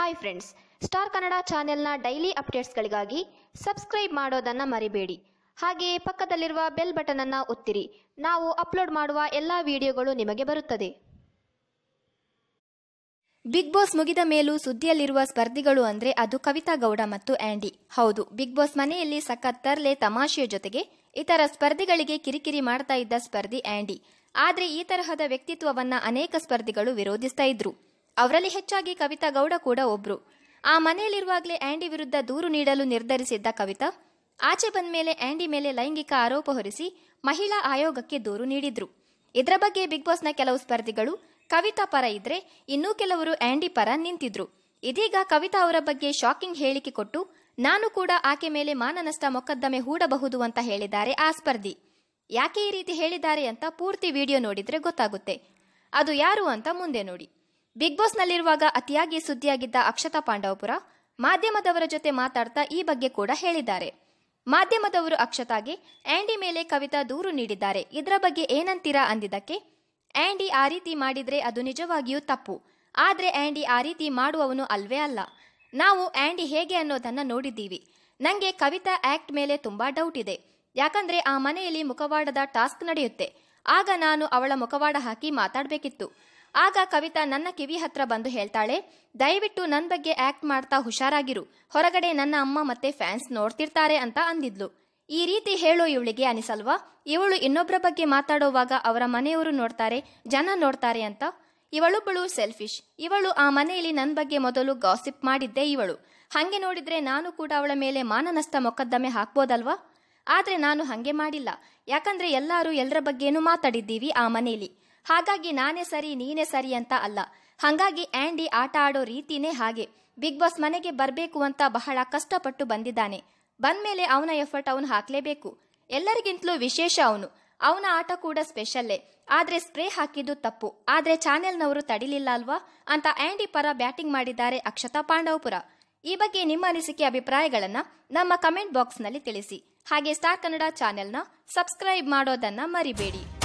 Hi friends star Kannada ಚಾನೆಲ್ನ daily ಅಪ್ಡೇಟ್ಸ್ಗಳಿಗಾಗಿ subscribe ಮಾಡೋದನ್ನು ಮರಿಬೇಡಿ. ಹಾಗೆಯೇ ಪಕ್ಕದಲ್ಲಿರುವ ಬೆಲ್ ಬಟನನ್ನು ಒತ್ತಿರಿ. ನಾವು ಅಪ್ಲೋಡ್ ಮಾಡುವ ಎಲ್ಲ ವಿಡಿಯೋಗಳು ನಿಮಗೆ ಬರುತ್ತದೆ. ಬಿಗ್ ಬಾಸ್ ಮುಗಿದ ಮೇಲೂ ಸುದ್ದಿಯಲ್ಲಿರುವ ಸ್ಪರ್ಧಿಗಳು ಅಂದ್ರೆ ಅದು ಕವಿತಾ ಗೌಡ ಮತ್ತು ಆಂಡಿ. ಹೌದು ಬಿಗ್ ಬಾಸ್ ಮನೆಯಲ್ಲಿ ಸಖತ್ ತರ್ಲೆ ತಮಾಷೆಯ ಜೊತೆಗೆ ಇತರ ಸ್ಪರ್ಧಿಗಳಿಗೆ ಕಿರಿಕಿರಿ ಮಾಡ್ತಾ ಇದ್ದ ಸ್ಪರ್ಧಿ ಆಂಡಿ. ಆದ್ರೆ ಈ ತರಹದ ವ್ಯಕ್ತಿತ್ವವನ್ನ ಅನೇಕ ಸ್ಪರ್ಧಿಗಳು ವಿರೋಧಿಸ್ತಾ ಇದ್ರು. ಅವರಲ್ಲಿ ಹೆಚ್ಚಾಗಿ ಕವಿತಾ ಗೌಡ ಕೂಡ ಒಬ್ರು. ಆ ಮನೆಯಲ್ಲಿರುವಾಗಲೇ ಆ್ಯಂಡಿ ವಿರುದ್ಧ ದೂರು ನೀಡಲು ನಿರ್ಧರಿಸಿದ್ದ ಕವಿತಾ, ಆಚೆ ಬಂದ ಮೇಲೆ ಆಂಡಿ ಮೇಲೆ ಲೈಂಗಿಕ ಆರೋಪ ಹೊರಿಸಿ ಮಹಿಳಾ ಆಯೋಗಕ್ಕೆ ದೂರು ನೀಡಿದ್ರು. ಇದರ ಬಗ್ಗೆ ಬಿಗ್ ಬಾಸ್ನ ಕೆಲವು ಸ್ಪರ್ಧಿಗಳು ಕವಿತಾ ಪರ ಇದ್ರೆ ಇನ್ನೂ ಕೆಲವರು ಆ್ಯಂಡಿ ಪರ ನಿಂತಿದ್ರು. ಇದೀಗ ಕವಿತಾ ಅವರ ಬಗ್ಗೆ ಶಾಕಿಂಗ್ ಹೇಳಿಕೆ ಕೊಟ್ಟು ನಾನು ಕೂಡ ಆಕೆ ಮೇಲೆ ಮಾನನಷ್ಟ ಮೊಕದ್ದಮೆ ಹೂಡಬಹುದು ಅಂತ ಹೇಳಿದ್ದಾರೆ ಆ ಸ್ಪರ್ಧಿ. ಯಾಕೆ ಈ ರೀತಿ ಹೇಳಿದ್ದಾರೆ ಅಂತ ಪೂರ್ತಿ ವಿಡಿಯೋ ನೋಡಿದ್ರೆ ಗೊತ್ತಾಗುತ್ತೆ. ಅದು ಯಾರು ಅಂತ ಮುಂದೆ ನೋಡಿ. ಬಿಗ್ ಬಾಸ್ನಲ್ಲಿರುವಾಗ ಅತಿಯಾಗಿ ಸುದ್ದಿಯಾಗಿದ್ದ ಅಕ್ಷತಾ ಪಾಂಡವಪುರ ಮಾಧ್ಯಮದವರ ಜೊತೆ ಮಾತಾಡ್ತಾ ಈ ಬಗ್ಗೆ ಕೂಡ ಹೇಳಿದ್ದಾರೆ. ಮಾಧ್ಯಮದವರು ಅಕ್ಷತಾಗೆ ಆಂಡಿ ಮೇಲೆ ಕವಿತಾ ದೂರು ನೀಡಿದ್ದಾರೆ. ಇದರ ಬಗ್ಗೆ ಏನಂತೀರಾ ಅಂದಿದ್ದಕ್ಕೆ ಆಂಡಿ ಆ ರೀತಿ ಮಾಡಿದ್ರೆ ಅದು ನಿಜವಾಗಿಯೂ ತಪ್ಪು. ಆದ್ರೆ ಆಂಡಿ ಆ ರೀತಿ ಮಾಡುವವನು ಅಲ್ವೇ ಅಲ್ಲ. ನಾವು ಆಂಡಿ ಹೇಗೆ ಅನ್ನೋದನ್ನ ನೋಡಿದ್ದೀವಿ. ನಂಗೆ ಕವಿತಾ ಆಕ್ಟ್ ಮೇಲೆ ತುಂಬಾ ಡೌಟ್ ಇದೆ. ಯಾಕಂದ್ರೆ ಆ ಮನೆಯಲ್ಲಿ ಮುಖವಾಡದ ಟಾಸ್ಕ್ ನಡೆಯುತ್ತೆ. ಆಗ ನಾನು ಅವಳ ಮುಖವಾಡ ಹಾಕಿ ಮಾತಾಡ್ಬೇಕಿತ್ತು. ಆಗ ಕವಿತಾ ನನ್ನ ಕಿವಿ ಹತ್ರ ಬಂದು ಹೇಳ್ತಾಳೆ, ದಯವಿಟ್ಟು ನನ್ನ ಬಗ್ಗೆ ಆಕ್ಟ್ ಮಾಡ್ತಾ ಹುಷಾರಾಗಿರು. ಹೊರಗಡೆ ನನ್ನ ಅಮ್ಮ ಮತ್ತೆ ಫ್ಯಾನ್ಸ್ ನೋಡ್ತಿರ್ತಾರೆ ಅಂತ ಅಂದಿದ್ಲು. ಈ ರೀತಿ ಹೇಳೋ ಇವಳಿಗೆ ಅನಿಸಲ್ವಾ? ಇವಳು ಇನ್ನೊಬ್ಬರ ಬಗ್ಗೆ ಮಾತಾಡೋವಾಗ ಅವರ ಮನೆಯವರು ನೋಡ್ತಾರೆ, ಜನ ನೋಡ್ತಾರೆ ಅಂತ. ಇವಳೊಬ್ಬಳು ಸೆಲ್ಫಿಶ್ ಇವಳು ಆ ಮನೆಯಲ್ಲಿ ನನ್ನ ಬಗ್ಗೆ ಮೊದಲು ಗಾಸಿಪ್ ಮಾಡಿದ್ದೆ ಇವಳು. ಹಂಗೆ ನೋಡಿದ್ರೆ ನಾನು ಕೂಡ ಅವಳ ಮೇಲೆ ಮಾನನಷ್ಟ ಮೊಕದ್ದಮೆ ಹಾಕ್ಬೋದಲ್ವಾ? ಆದ್ರೆ ನಾನು ಹಂಗೆ ಮಾಡಿಲ್ಲ. ಯಾಕಂದ್ರೆ ಎಲ್ಲರೂ ಎಲ್ಲರ ಬಗ್ಗೆನೂ ಮಾತಾಡಿದ್ದೀವಿ ಆ ಮನೆಯಲ್ಲಿ. ಹಾಗಾಗಿ ನಾನೇ ಸರಿ, ನೀನೇ ಸರಿ ಅಂತ ಅಲ್ಲ. ಹಂಗಾಗಿ ಆಂಡಿ ಆಟ ಆಡೋ ರೀತಿನೇ ಹಾಗೆ. ಬಿಗ್ ಬಾಸ್ ಮನೆಗೆ ಬರಬೇಕು ಅಂತ ಬಹಳ ಕಷ್ಟಪಟ್ಟು ಬಂದಿದ್ದಾನೆ. ಬಂದ್ಮೇಲೆ ಅವನ ಎಫರ್ಟ್ ಅವನು ಹಾಕ್ಲೇಬೇಕು. ಎಲ್ಲರಿಗಿಂತಲೂ ವಿಶೇಷ ಅವನು. ಅವನ ಆಟ ಕೂಡ ಸ್ಪೆಷಲ್ಲೇ. ಆದ್ರೆ ಸ್ಪ್ರೇ ಹಾಕಿದ್ದು ತಪ್ಪು. ಆದ್ರೆ ಚಾನೆಲ್ನವರು ತಡಿಲಿಲ್ಲ ಅಲ್ವಾ? ಅಂತ ಆಂಡಿ ಪರ ಬ್ಯಾಟಿಂಗ್ ಮಾಡಿದ್ದಾರೆ ಅಕ್ಷತಾ ಪಾಂಡವಪುರ. ಈ ಬಗ್ಗೆ ನಿಮ್ಮ ಅನಿಸಿಕೆ ಅಭಿಪ್ರಾಯಗಳನ್ನ ನಮ್ಮ ಕಮೆಂಟ್ ಬಾಕ್ಸ್ನಲ್ಲಿ ತಿಳಿಸಿ. ಹಾಗೆ ಸ್ಟಾರ್ ಕನ್ನಡ ಚಾನೆಲ್ನ ಸಬ್ಸ್ಕ್ರೈಬ್ ಮಾಡೋದನ್ನ ಮರಿಬೇಡಿ.